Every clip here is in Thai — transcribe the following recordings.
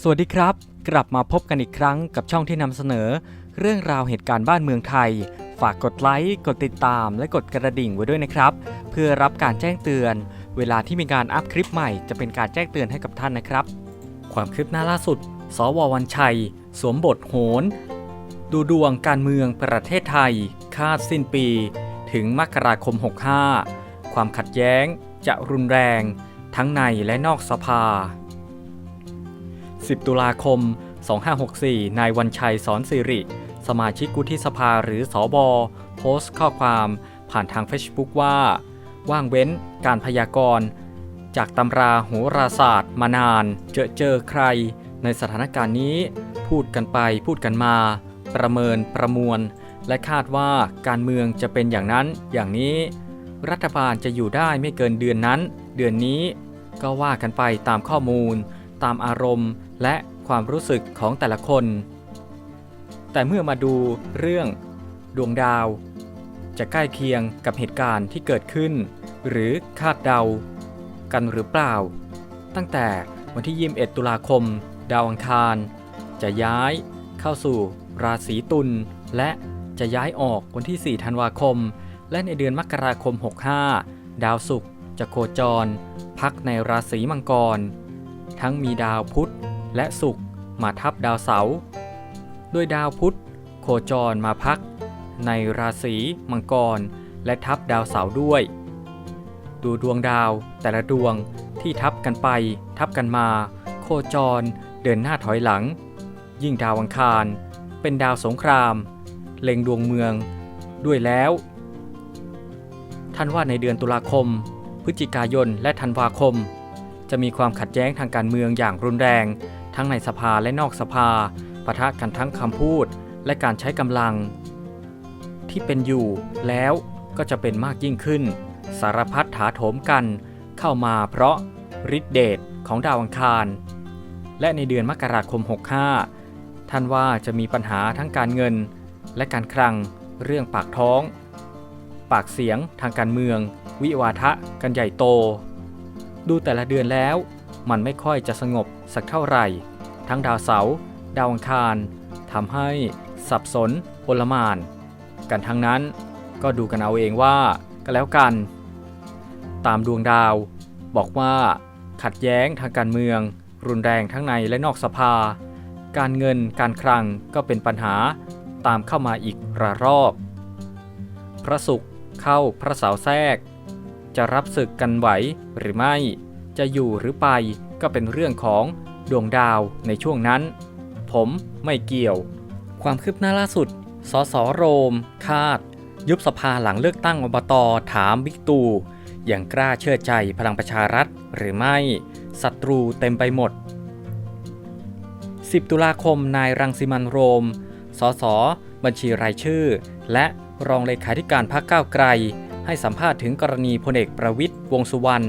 สวัสดีครับ กลับมาพบกันอีกครั้งกับช่องที่นำเสนอ เรื่องราวเหตุการณ์บ้านเมืองไทย ฝากกดไลค์กดติดตาม และกดกระดิ่งไว้ด้วยนะครับ เพื่อรับการแจ้งเตือน เวลาที่มีการอัพคลิปใหม่จะเป็นการแจ้งเตือนให้กับท่านนะครับ ความคืบหน้าล่าสุด สววันชัย สวมบทโหน ดูดวงการเมืองประเทศไทย คาดสิ้นปี ถึงมกราคม 65 ความขัดแย้งจะรุนแรง ทั้งในและนอกสภา 10 ตุลาคม 2564 นายวันชัยสอนสิริ สมาชิกวุฒิสภาหรือสอบอโพสต์ข้อความผ่านทาง Facebook ว่า ว่างเว้นการพยากรณ์ จากตำราโหราศาสตร์มานาน เจอเจอใคร ในสถานการณ์นี้ พูดกันไปพูดกันมา ประเมินประมวล และคาดว่าการเมืองจะเป็นอย่างนั้น อย่างนี้ รัฐบาลจะอยู่ได้ไม่เกินเดือนนั้น เดือนนี้ ก็ว่ากันไปตามข้อมูล ตามอารมณ์ และความรู้สึกของแต่ละคน แต่เมื่อมาดูเรื่อง ดวงดาว จะใกล้เคียงกับเหตุการณ์ที่เกิดขึ้น หรือคาดเดา กันหรือเปล่า ตั้งแต่วันที่ 21 ตุลาคม ดาวอังคาร จะย้ายเข้าสู่ราศีตุลและจะย้ายออกวันที่ 4 ธันวาคม และในเดือนมกราคม 65 ดาวศุกร์จะโคจร พักในราศีมังกร ทั้งมีดาวพุธ และศุกร์มาทับดาวเสาร์โดยดาวพุธโคจรมาพัก ในราศีมังกร และทับดาวเสาร์ด้วย ดูดวงดาวแต่ละดวงที่ทับกันไป ทับกันมา โคจรเดินหน้าถอยหลัง ยิ่งดาวอังคาร เป็นดาวสงคราม เล็งดวงเมืองด้วยแล้ว ท่านว่าในเดือนตุลาคม พฤศจิกายนและธันวาคม จะมีความขัดแย้งทางการเมืองอย่างรุนแรง ทั้งในสภาและนอกสภาปะทะกันทั้งคำพูดและการใช้กำลัง ที่เป็นอยู่แล้วก็จะเป็นมากยิ่งขึ้น สารพัดถาโถมกันเข้ามาเพราะฤทธิเดชของดาวอังคาร และในเดือนมกราคม 65 ท่านว่าจะมีปัญหาทั้งการเงิน และการคลังเรื่องปากท้อง ปากเสียงทางการเมือง วิวาทะกันใหญ่โต ดูแต่ละเดือนแล้ว มันไม่ค่อยจะสงบ สักเท่าไหร่ ทั้งดาวเสาร์ดาวอังคารทำให้สับสนโอลมาน กันทั้งนั้นก็ดูกันเอาเองว่าก็แล้วกัน ตามดวงดาว บอกว่าขัดแย้งทางการเมือง รุนแรงทั้งในและนอกสภา การเงินการคลังก็เป็นปัญหาตามเข้ามาอีกระรอบพระศุกร์เข้าพระเสาร์แทรก จะรับศึกกันไหวหรือไม่ จะอยู่หรือไป ก็เป็นเรื่องของดวงดาวในช่วงนั้น ผมไม่เกี่ยว ความคืบหน้าล่าสุด สสโรม คาด ยุบสภาหลังเลือกตั้งอบตถามบิ๊กตูอย่างกล้าเชื่อใจพลังประชารัฐหรือไม่ศัตรูเต็มไปหมด 10 ตุลาคมนายรังสิมันโรม สส บัญชีรายชื่อ และรองเลขาธิการพรรคก้าวไกล ให้สัมภาษณ์ถึงกรณีพลเอกประวิทย์วงสุวรรณ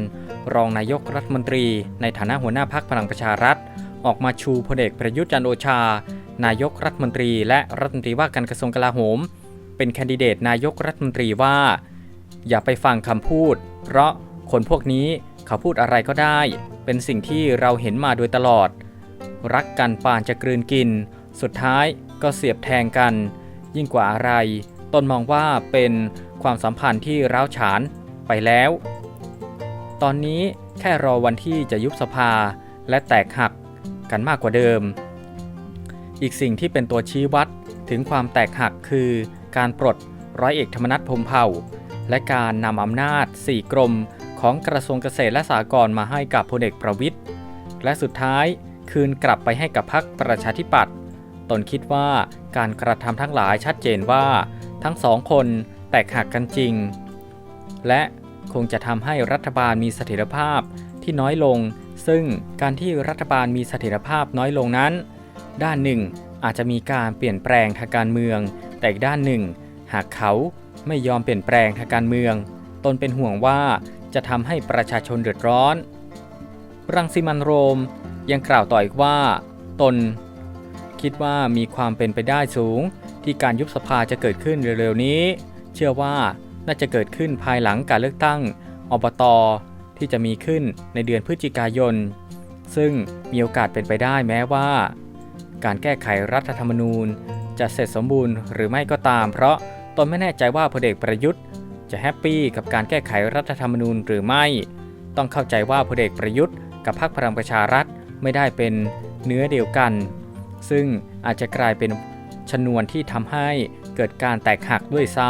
รองนายกรัฐมนตรี ในฐานะหัวหน้าพรรคพลังประชารัฐ ออกมาชูพลเอกประยุทธ์จันโอชา นายกรัฐมนตรี และรัฐมนตรีว่าการกระทรวงกลาโหม เป็นแคนดิเดตนายกรัฐมนตรีว่า อย่าไปฟังคำพูด เพราะคนพวกนี้เขาพูดอะไรก็ได้ เป็นสิ่งที่เราเห็นมาโดยตลอด รักกันปานจะกลืนกิน สุดท้ายก็เสียบแทงกัน ยิ่งกว่าอะไร ตนมองว่าเป็นความสัมพันธ์ที่ร้าวฉานไปแล้ว ตอนนี้แค่รอวันที่จะยุบสภาและแตกหักกันมากกว่าเดิม อีกสิ่งที่เป็นตัวชี้วัดถึงความแตกหักคือการปลดร้อยเอกธรรมนัฐพมเผ่า และการนำอำนาจ 4 กรมของกระทรวงเกษตรและสหกรณ์มาให้กับพลเอกประวิทย์และสุดท้ายคืนกลับไปให้กับพรรคประชาธิปัตย์ตนคิดว่าการกระทำทั้งหลายชัดเจนว่า ทั้งสองคนแตกหักกันจริง และคงจะทำให้รัฐบาลมีเสถียรภาพที่น้อยลง ซึ่งการที่รัฐบาลมีเสถียรภาพน้อยลงนั้น ด้านหนึ่งอาจจะมีการเปลี่ยนแปลงทางการเมือง แต่อีกด้านหนึ่ง หากเขาไม่ยอมเปลี่ยนแปลงทางการเมือง ตนเป็นห่วงว่าจะทำให้ประชาชนเดือดร้อน รังสิมันโรมยังกล่าวต่ออีกว่า ตน คิดว่ามีความเป็นไปได้สูง ที่การยุบสภาจะเกิดขึ้นเร็วๆนี้ เชื่อว่าน่าจะเกิดขึ้นภายหลังการเลือกตั้งอบตที่จะมีขึ้นในเดือนพฤศจิกายน ซึ่งมีโอกาสเป็นไปได้แม้ว่า การแก้ไขรัฐธรรมนูญ จะเสร็จสมบูรณ์หรือไม่ก็ตาม เพราะตนไม่แน่ใจว่าพลเอกประยุทธ์ จะแฮปปี้กับการแก้ไขรัฐธรรมนูญหรือไม่ ต้องเข้าใจว่าพลเอกประยุทธ์กับพรรคพลังประชารัฐไม่ได้เป็นเนื้อเดียวกัน ซึ่งอาจจะกลายเป็น ชนวนที่ทำให้เกิดการแตกหักด้วยซ้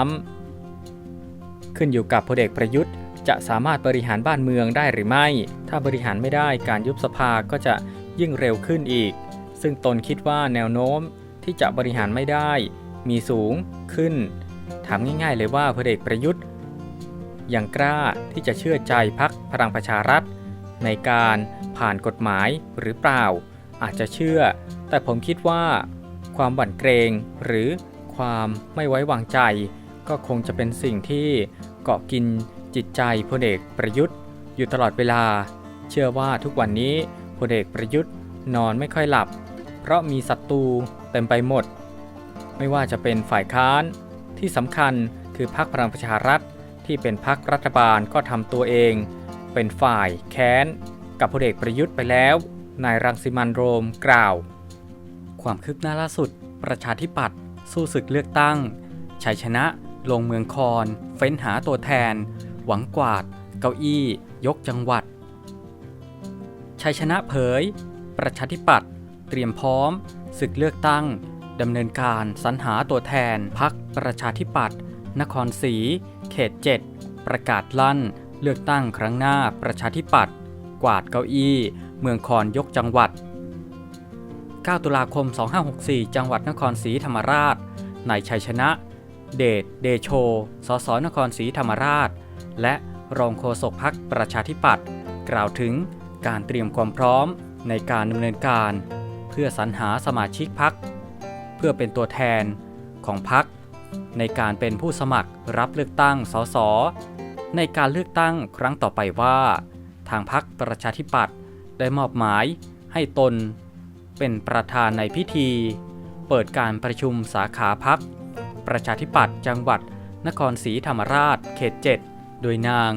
ำขึ้นอยู่กับพลเอกประยุทธ์ จะสามารถบริหารบ้านเมืองได้หรือไม่ ถ้าบริหารไม่ได้การยุบสภาก็จะยิ่งเร็วขึ้นอีก ซึ่งตนคิดว่าแนวโน้มที่จะบริหารไม่ได้ มีสูงขึ้น ถามง่ายๆเลยว่าพลเอกประยุทธ์ ยังกล้าที่จะเชื่อใจพักพลังประชารัฐ ในการผ่านกฎหมายหรือเปล่า อาจจะเชื่อ แต่ผมคิดว่า ความบั่นเกรง หรือความไม่ไว้วางใจ ก็คงจะเป็นสิ่งที่เกาะกินจิตใจพลเอกประยุทธ์ อยู่ตลอดเวลา เชื่อว่าทุกวันนี้พลเอกประยุทธ์นอนไม่ค่อยหลับ เพราะมีศัตรูเต็มไปหมด ไม่ว่าจะเป็นฝ่ายค้านที่สำคัญคือพรรคพลังประชารัฐที่เป็นพรรครัฐบาลก็ทำตัวเอง เป็นฝ่ายแค้น กับพลเอกประยุทธ์ไปแล้วนายรังสิมันโรมกล่าว ความคืบหน้าล่าสุด ประชาธิปัตย์สู้ศึกเลือกตั้ง ชัยชนะ ลงเมืองคอน เฟ้นหาตัวแทน หวังกวาด เก้าอี้ ยกจังหวัด ชัยชนะเผย ประชาธิปัตย์เตรียมพร้อม ศึกเลือกตั้ง ดำเนินการสรรหาตัวแทนพักประชาธิปัตย์นครศรีเขต 7 ประกาศลั่น เลือกตั้งครั้งหน้าประชาธิปัตย์กวาดเก้าอี้ เมืองคอนยกจังหวัด 9 ตุลาคม 2564 จังหวัดนครศรีธรรมราช นายชัยชนะ เดช เดโช สสนครศรีธรรมราช และรองโฆษกพักประชาธิปัตย์กล่าวถึงการเตรียมความพร้อมในการดำเนินการ เพื่อสรรหาสมาชิกพัก เพื่อเป็นตัวแทนของพัก ในการเป็นผู้สมัครรับเลือกตั้งสส ในการเลือกตั้งครั้งต่อไปว่า ทางพักประชาธิปัตย์ได้มอบหมายให้ตน เป็นประธานในพิธี เปิดการประชุมสาขาพัก ประชาธิปัตย์จังหวัด นครศรีธรรมราช เขต 7 โดยนาง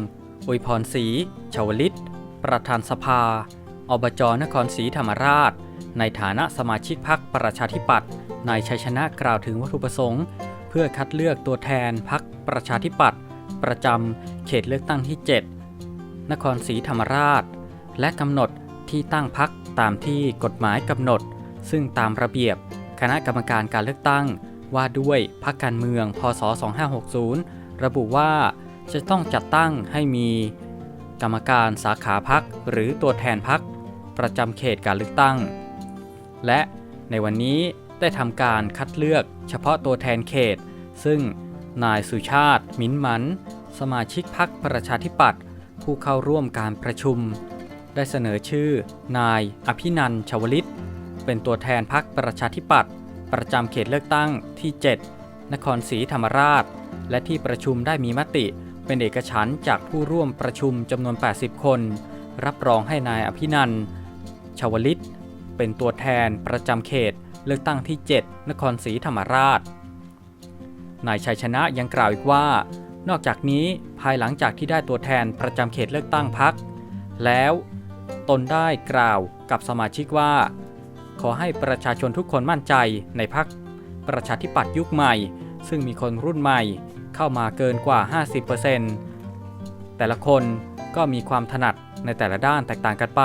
อวยพรศรีชาวลิต ประธานสภา อบจนครศรีธรรมราช ในฐานะสมาชิกพักประชาธิปัตย์นายชัยชนะกล่าวถึงวัตถุประสงค์ เพื่อคัดเลือกตัวแทนพักประชาธิปัตย์ประจำเขตเลือกตั้งที่ 7 นครศรีธรรมราช และกำหนด ที่ตั้งพักตามที่กฎหมายกำหนด ซึ่งตามระเบียบ คณะกรรมการการเลือกตั้ง ว่าด้วยพักการเมือง พศ 2560 ระบุว่าจะต้องจัดตั้งให้มีกรรมการสาขาพักหรือตัวแทนพักประจำเขตการเลือกตั้ง และในวันนี้ได้ทำการคัดเลือกเฉพาะตัวแทนเขต ซึ่งนายสุชาติ มิ้นมัน สมาชิกพักประชาธิปัตย์ผู้เข้าร่วมการประชุม ได้เสนอชื่อ นาย อภินันชวลิต เป็นตัวแทนพักประชาธิปัตย์ประจำเขตเลือกตั้งที่ 7 นครศรีธรรมราช และที่ประชุมได้มีมติเป็นเอกฉันท์จากผู้ร่วมประชุมจำนวน 80 คน รับรองให้นายอภินันชวลิต เป็นตัวแทนประจำเขตเลือกตั้งที่ 7 นครศรีธรรมราช นายชัยชนะยังกล่าวอีกว่า นอกจากนี้ภายหลังจากที่ได้ตัวแทนประจำเขตเลือกตั้งพัก แล้ว ตนได้กล่าวกับสมาชิกว่า ขอให้ประชาชนทุกคนมั่นใจในพักประชาธิปัตย์ยุคใหม่ ซึ่งมีคนรุ่นใหม่เข้ามาเกินกว่า 50%แต่ละคนก็มีความถนัดในแต่ละด้านแตกต่างกันไป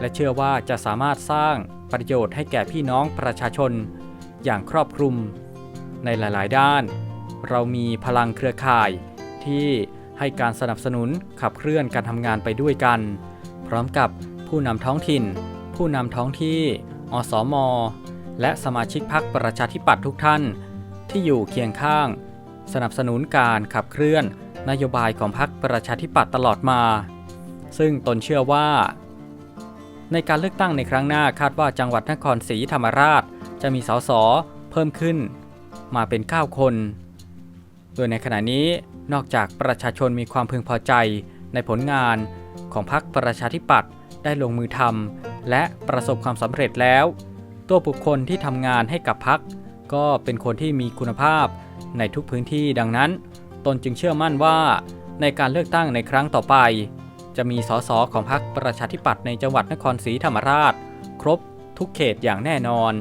และเชื่อว่าจะสามารถสร้างประโยชน์ให้แก่พี่น้องประชาชน อย่างครอบคลุม ในหลาย ๆ ด้าน เรามีพลังเครือข่ายที่ให้การสนับสนุนขับเคลื่อนการทำงานไปด้วยกัน พร้อมกับผู้นำท้องถิ่น ผู้นำท้องที่ อสมและสมาชิกพรรคประชาธิปัตย์ทุกท่าน ที่อยู่เคียงข้าง สนับสนุนการขับเคลื่อนนโยบายของพรรคประชาธิปัตย์ตลอดมา ซึ่งตนเชื่อว่า ในการเลือกตั้งในครั้งหน้าคาดว่าจังหวัดนครศรีธรรมราช จะมีสสเพิ่มขึ้น มาเป็น 9 คน โดยในขณะนี้นอกจากประชาชนมีความพึงพอใจในผลงาน ของพรรคประชาธิปัตย์ได้ลงมือทำและประสบความสำเร็จแล้ว ตัวบุคคลที่ทำงานให้กับพรรคก็เป็นคนที่มีคุณภาพในทุกพื้นที่ดังนั้น ตนจึงเชื่อมั่นว่าในการเลือกตั้งในครั้งต่อไป จะมีสสของพรรคประชาธิปัตย์ในจังหวัดนครศรีธรรมราช ครบทุกเขตอย่างแน่นอน